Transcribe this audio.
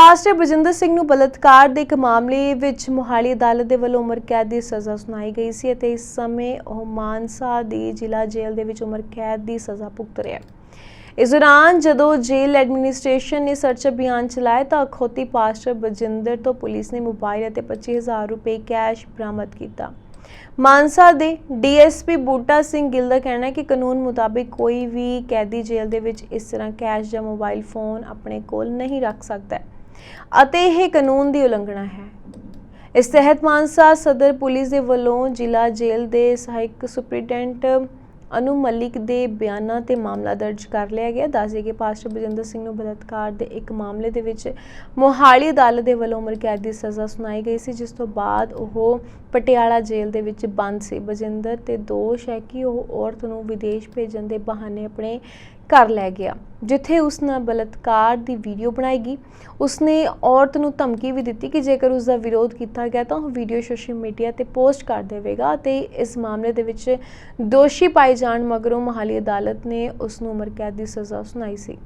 Pastor Bajinder Singh ਨੂੰ ਬਲਾਤਕਾਰ ਦੇ ਇੱਕ ਮਾਮਲੇ ਵਿੱਚ ਮੁਹਾਲੀ ਅਦਾਲਤ ਦੇ ਵੱਲੋਂ ਉਮਰ ਕੈਦ ਦੀ ਸਜ਼ਾ ਸੁਣਾਈ ਗਈ ਸੀ ਅਤੇ ਇਸ ਸਮੇਂ ਉਹ ਮਾਨਸਾ ਦੀ ਜ਼ਿਲ੍ਹਾ ਜੇਲ੍ਹ ਦੇ ਵਿੱਚ ਉਮਰ ਕੈਦ ਦੀ ਸਜ਼ਾ ਭੁਗਤ ਰਿਹਾ ਹੈ। ਇਸ ਦੌਰਾਨ ਜਦੋਂ ਜੇਲ੍ਹ ਐਡਮਿਨਿਸਟ੍ਰੇਸ਼ਨ ਨੇ ਸਰਚ ਅਭਿਆਨ ਚਲਾਇਆ ਤਾਂ ਅਖੌਤੀ ਪਾਸਟਰ ਬਜਿੰਦਰ ਤੋਂ ਪੁਲਿਸ ਨੇ ਮੋਬਾਈਲ ਅਤੇ 25000 ਰੁਪਏ ਕੈਸ਼ ਬਰਾਮਦ ਕੀਤਾ। ਮਾਨਸਾ ਦੇ ਡੀਐਸਪੀ ਬੂਟਾ ਸਿੰਘ ਗਿੱਲ ਦਾ ਕਹਿਣਾ ਹੈ ਕਿ ਕਾਨੂੰਨ ਮੁਤਾਬਿਕ ਕੋਈ ਵੀ ਕੈਦੀ ਜੇਲ੍ਹ ਦੇ ਵਿੱਚ ਇਸ ਤਰ੍ਹਾਂ ਕੈਸ਼ ਜਾਂ ਮੋਬਾਈਲ ਫੋਨ ਆਪਣੇ ਕੋਲ ਨਹੀਂ ਰੱਖ ਸਕਦਾ ਹੈ। ਅਤੇ ਇਹ ਕਾਨੂੰਨ ਦੀ ਉਲੰਘਣਾ ਹੈ। ਇਸ ਤਹਿਤ ਮਾਨਸਾ ਸਦਰ ਪੁਲਿਸ ਦੇ ਵੱਲੋਂ ਜ਼ਿਲ੍ਹਾ ਜੇਲ੍ਹ ਦੇ ਸਹਾਇਕ ਸੁਪਰੀਡੈਂਟ ਅਨੂ ਮਲਿਕ ਦੇ ਬਿਆਨਾਂ ਤੇ ਮਾਮਲਾ ਦਰਜ ਕਰ ਲਿਆ ਗਿਆ। ਦੱਸਦੇ ਕਿ ਪਾਸਟਰ ਬਜਿੰਦਰ ਸਿੰਘ ਨੂੰ ਬਲਾਤਕਾਰ ਦੇ ਇੱਕ ਮਾਮਲੇ ਦੇ ਵਿੱਚ ਮੋਹਾਲੀ ਅਦਾਲਤ ਦੇ ਵੱਲੋਂ ਉਮਰ ਕੈਦ ਦੀ ਸਜ਼ਾ ਸੁਣਾਈ ਗਈ ਸੀ, ਜਿਸ ਤੋਂ ਬਾਅਦ ਉਹ ਪਟਿਆਲਾ ਜੇਲ੍ਹ ਦੇ ਵਿੱਚ ਬੰਦ ਸੀ। ਬਜਿੰਦਰ ਤੇ ਦੋਸ਼ ਹੈ ਕਿ ਉਹ ਔਰਤ ਨੂੰ ਵਿਦੇਸ਼ ਭੇਜਣ ਦੇ ਬਹਾਨੇ ਆਪਣੇ ਘਰ ਲੈ ਗਿਆ, ਜਿੱਥੇ ਉਸ ਨਾਲ ਬਲਾਤਕਾਰ ਦੀ ਵੀਡੀਓ ਬਣਾਈ ਗਈ। ਉਸਨੇ ਔਰਤ ਨੂੰ ਧਮਕੀ ਵੀ ਦਿੱਤੀ ਕਿ ਜੇਕਰ ਉਸ ਦਾ ਵਿਰੋਧ ਕੀਤਾ ਗਿਆ ਤਾਂ ਉਹ ਵੀਡੀਓ ਸੋਸ਼ਲ ਮੀਡੀਆ ਤੇ ਪੋਸਟ ਕਰ ਦੇਵੇਗਾ ਤੇ ਇਸ ਮਾਮਲੇ ਦੇ ਵਿੱਚ ਦੋਸ਼ੀ ਪਾਏ ਜਾਣ ਮਗਰੋਂ ਮਹਾਲੀ ਅਦਾਲਤ ਨੇ ਉਸ ਨੂੰ ਉਮਰ ਕੈਦ ਦੀ ਸਜ਼ਾ ਸੁਣਾਈ ਸੀ।